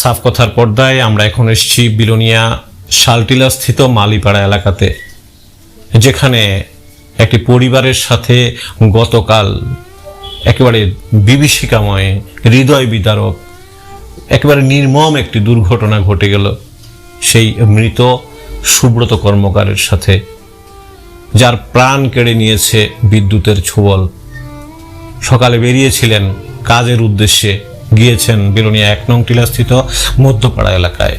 সাফ কথার পর্দায় আমরা এখন এসেছি বিলোনিয়া শালটিলা স্থিত মালিপাড়া এলাকাতে, যেখানে একটি পরিবারের সাথে গতকাল একেবারে বিভীষিকাময়, হৃদয় বিদারক, একেবারে নির্মম একটি দুর্ঘটনা ঘটে গেল। সেই মৃত সুব্রত কর্মকারের সাথে, যার প্রাণ কেড়ে নিয়েছে বিদ্যুতের ছোবল সকালে বেরিয়েছিলেন কাজের উদ্দেশ্যে গিয়েছেন বেরোনিয়া এক নং টিলাস্থিত মধ্যপাড়া এলাকায়।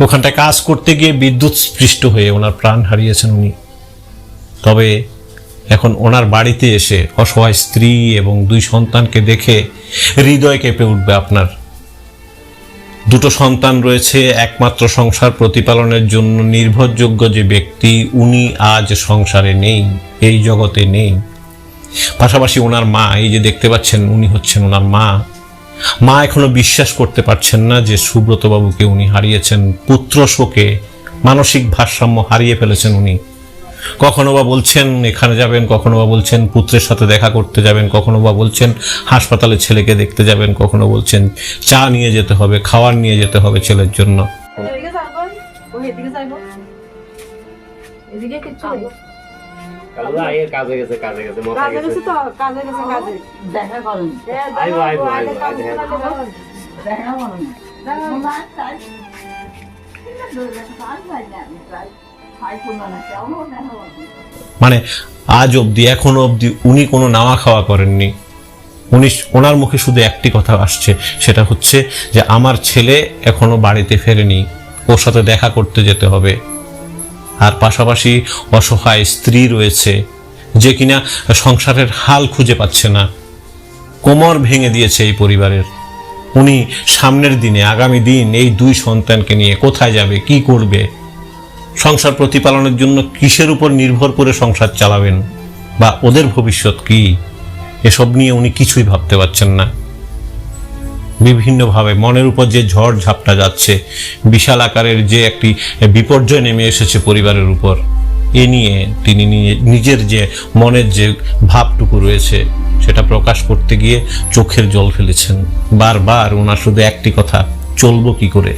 ওখানটায় কাজ করতে গিয়ে বিদ্যুৎ স্পৃষ্ট হয়ে ওনার প্রাণ হারিয়েছেন উনি। তবে এখন ওনার বাড়িতে এসে অসহায় স্ত্রী এবং দুই সন্তানকে দেখে হৃদয় কেঁপে উঠবে আপনার। দুটো সন্তান রয়েছে, একমাত্র সংসার প্রতিপালনের জন্য নির্ভরযোগ্য যে ব্যক্তি, উনি আজ সংসারে নেই, এই জগতে নেই। পাশাপাশি ওনার মা, এই যে দেখতে পাচ্ছেন, উনি হচ্ছেন ওনার মা। মা এখনও বিশ্বাস করতে পারছেন না যে সুব্রত বাবুকে উনি হারিয়েছেন, পুত্র শোকে মানসিক ভারসাম্য হারিয়ে ফেলেছেন উনি। কখনো বা বলছেন এখানে যাবেন, কখনো বা বলছেন পুত্রের সাথে দেখা করতে যাবেন, কখনো বা বলছেন হাসপাতালে ছেলেকে দেখতে যাবেন, কখনো বলছেন চা নিয়ে যেতে হবে, খাবার নিয়ে যেতে হবে ছেলের জন্য। এদিকে কাজে গেছে কাজে গেছে কাজে গেছে। গেছে তো কাজে গেছে কাজে। দেখা করেন আইবো, আইবো, আইবো, কাজে আইবো, কাজে দেখা করেন মানে আজ অবধি এখনও অবধি উনি কোনো নাওয়া খাওয়া করেননি। উনি ওনার মুখে শুধু একটি কথা আসছে সেটা হচ্ছে যে আমার ছেলে এখনও বাড়িতে ফেরেনি ওর সাথে দেখা করতে যেতে হবে। আর পাশাপাশি অসহায় স্ত্রী রয়েছে, যে কিনা সংসারের হাল খুঁজে পাচ্ছে না। কোমর ভেঙে দিয়েছে এই পরিবারের। উনি সামনের দিনে, আগামী দিন এই দুই সন্তানকে নিয়ে কোথায় যাবে, কি করবে? সংসার প্রতিপালনের জন্য কিসের উপর নির্ভর করে সংসার চালাবেন? বা ওদের ভবিষ্যৎ কি? এসব নিয়ে উনি কিছুই ভাবতে পারছেন না। বিভিন্নভাবে মনের উপর যে ঝড় ঝাপটা যাচ্ছে, বিশাল আকারের যে একটি বিপর্যয় নেমে এসেছে পরিবারের উপর, এ নিয়ে তিনি নিজের যে মনের যে ভাবটুকু রয়েছে, সেটা প্রকাশ করতে গিয়ে চোখের জল ফেলেছেন। বারবার ওনার শুধু একটি কথা, চলবো কি করে?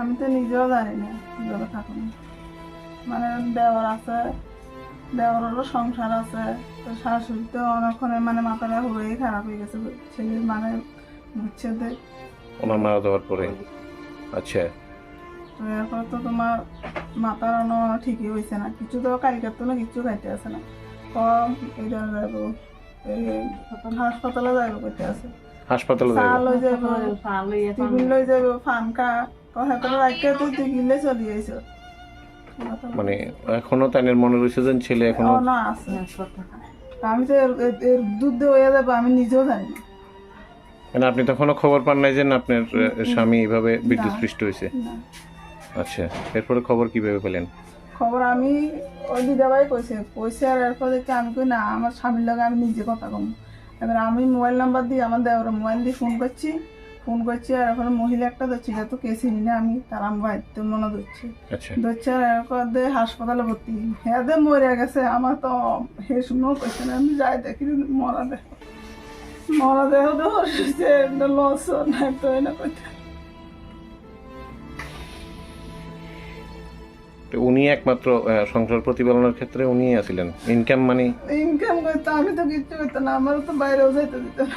আমি তো নিজেও জানি না মানে দেওয়ার আছে দেওয়ারেরও সংসার আছে তো শাশুড়ি তো অনেকক্ষণে মানে মাথাটা হয়েই খারাপ হয়ে গেছে ছেলের মানে বুঝছে যে ওনার মারা যাওয়ার পরে? আচ্ছা। তো এরপর তো তোমার মাথার অন ঠিকই হয়েছে না কিছু তো কালকের তো না কিছু খাইতে আছে না। কম এটা যাইব এই হাসপাতালে যাইব করতে আছে হাসপাতালে চা লই যাইব টিফিন লই যাইব। ফান খা তো হেতর রাখতে তো টিফিনলে চলি আইছ মানে এখনও তাদের মনে রয়েছে ছেলে এখনও না আছে আমি তো এর- দুধ দিয়ে হয়ে যাব আমি নিজেও জানি না। মানে আপনি তখনও খবর পান নাই যে আপনার স্বামী এভাবে বিদ্যুৎ না। স্পৃষ্ট হয়েছে? আচ্ছা এরপরে খবর কীভাবে পেলেন? খবর আমি ওই দিদাবাই কইছে কইছে আর এরপর দেখে আমি কই না আমার স্বামীর লগে আমি নিজে কথা কম। এবার আমি মোবাইল নাম্বার দিয়ে আমার দেওয়ার মোবাইল দিয়ে ফোন করছি। ফোন করছি আর এখন মহিলা একটা ধরছি যেহেতু কে চিনি না আমি তার আমি বাড়িতে মনে ধরছি। আচ্ছা। ধরছে আর দে হাসপাতালে ভর্তি। হ্যাঁ দে মরে গেছে আমার তো হে শুনেও কইছে না আমি যাই দেখি মরা দেহ। মরা দেহ তো হচ্ছে লস না তো এনে কইতে। তো উনি একমাত্র সংসার প্রতিপালনের ক্ষেত্রে উনি আছিলেন। ইনকাম মানে ইনকাম করতে আমি তো কিচ্ছু করতাম না আমারও তো বাইরেও যাইতে দিত না।